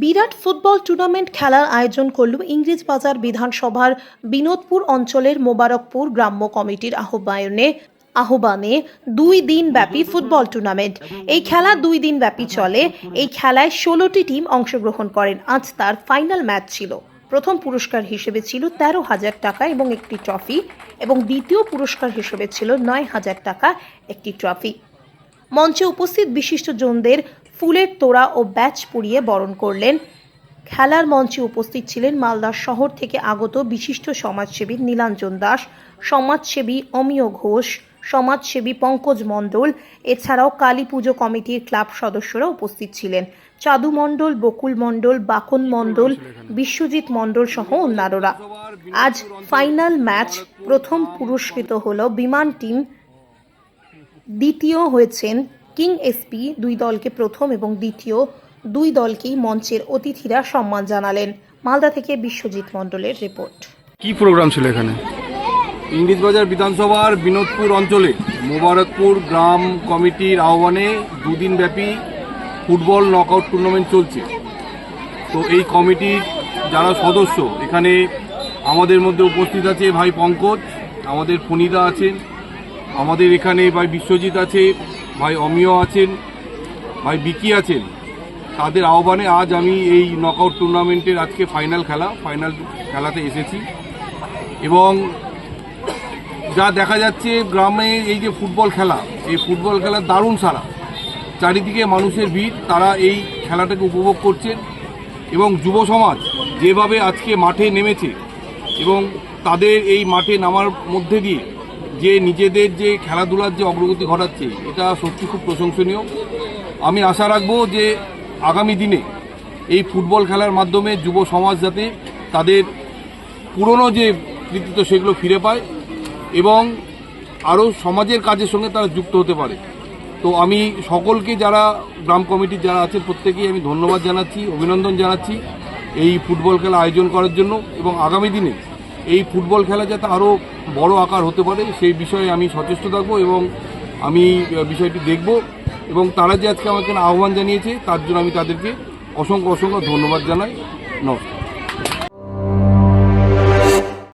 বিরাট football tournament খেলার আয়োজন করল ইংরেজ বাজার বিধানসভার বিনোদপুর অঞ্চলের মোবারকপুর গ্রাম্য কমিটির আহ্বায়নে আহ্বানে দুই দিন ব্যাপী ফুটবল টুর্নামেন্ট। এই খেলা দুই দিন ব্যাপী চলে। এই খেলায় ষোলোটি টিম অংশগ্রহণ করেন। আজ তার ফাইনাল ম্যাচ ছিল। প্রথম পুরস্কার হিসেবে ছিল তেরো হাজার টাকা এবং একটি ট্রফি এবং দ্বিতীয় পুরস্কার হিসেবে ছিল নয় হাজার টাকা একটি ট্রফি। মঞ্চে উপস্থিত বিশিষ্টজনদের ফুলের তোড়া ও ব্যাচ পুড়িয়ে বরণ করলেন। খেলার মঞ্চে উপস্থিত ছিলেন মালদা শহর থেকে আগত বিশিষ্ট সমাজসেবী নীলাঞ্জন দাস, সমাজসেবী অমিয় ঘোষ, সমাজসেবী পঙ্কজ মণ্ডল, এছাড়াও কালী পুজো কমিটির ক্লাব সদস্যরা উপস্থিত ছিলেন। চাদু মণ্ডল, বকুল মণ্ডল, বাকন মণ্ডল, বিশ্বজিৎ মণ্ডল সহ অন্যান্যরা। আজ ফাইনাল ম্যাচ প্রথম পুরস্কৃত হল বিমান টিম, দ্বিতীয় হয়েছেন কিং এসপি দুই দলকে প্রথম এবং দ্বিতীয় দুই দলকেই মঞ্চের অতিথিরা সম্মান জানালেন। মালদা থেকে বিশ্বজিৎ মণ্ডলের রিপোর্ট। কি প্রোগ্রাম ছিল এখানে? ইংরেজবাজার বিধানসভার বিনোদপুর অঞ্চলে মোবারকপুর গ্রাম কমিটির আহ্বানে দুদিন ব্যাপী ফুটবল নকআউট টুর্নামেন্ট চলছে। তো এই কমিটির যারা সদস্য এখানে আমাদের মধ্যে উপস্থিত আছে ভাই পঙ্কজ আমাদের পুনিদা আছেন আমাদের এখানে ভাই বিশ্বজিৎ আছে ভাই অমিয় আছেন, ভাই বিকি আছেন, তাদের আহ্বানে আজ আমি এই নকআউট টুর্নামেন্টের আজকে ফাইনাল খেলা ফাইনাল খেলাতে এসেছি। এবং যা দেখা যাচ্ছে গ্রামে এই যে ফুটবল খেলা, এই ফুটবল খেলা দারুণ সারা। চারিদিকে মানুষের ভিড়, তারা এই খেলাটাকে উপভোগ করছেন এবং যুব সমাজ যেভাবে আজকে মাঠে নেমেছে এবং তাদের এই মাঠে নামার মধ্যে দিয়ে যে নিজেদের যে খেলাধুলার যে অগ্রগতি ঘটাচ্ছে, এটা সত্যি খুব প্রশংসনীয়। আমি আশা রাখব যে আগামী দিনে এই ফুটবল খেলার মাধ্যমে যুব সমাজ যাতে তাদের পুরনো যে কৃতিত্ব সেগুলো ফিরে পায় এবং আরও সমাজের কাজের সঙ্গে তারা যুক্ত হতে পারে। তো আমি সকলকে যারা গ্রাম কমিটির যারা আছে প্রত্যেকেই আমি ধন্যবাদ জানাচ্ছি, অভিনন্দন জানাচ্ছি এই ফুটবল খেলা আয়োজন করার জন্য এবং আগামী দিনে এই ফুটবল খেলা যাতে আরও বড় আকার হতে পারে, সেই বিষয়ে আমি সচেষ্ট থাকব এবং আমি বিষয়টি দেখব এবং তারা যে আজকে আমাকে আহ্বান জানিয়েছে, তার জন্য আমি তাদেরকে অসংখ্য অসংখ্য ধন্যবাদ জানাই। নমস্কার।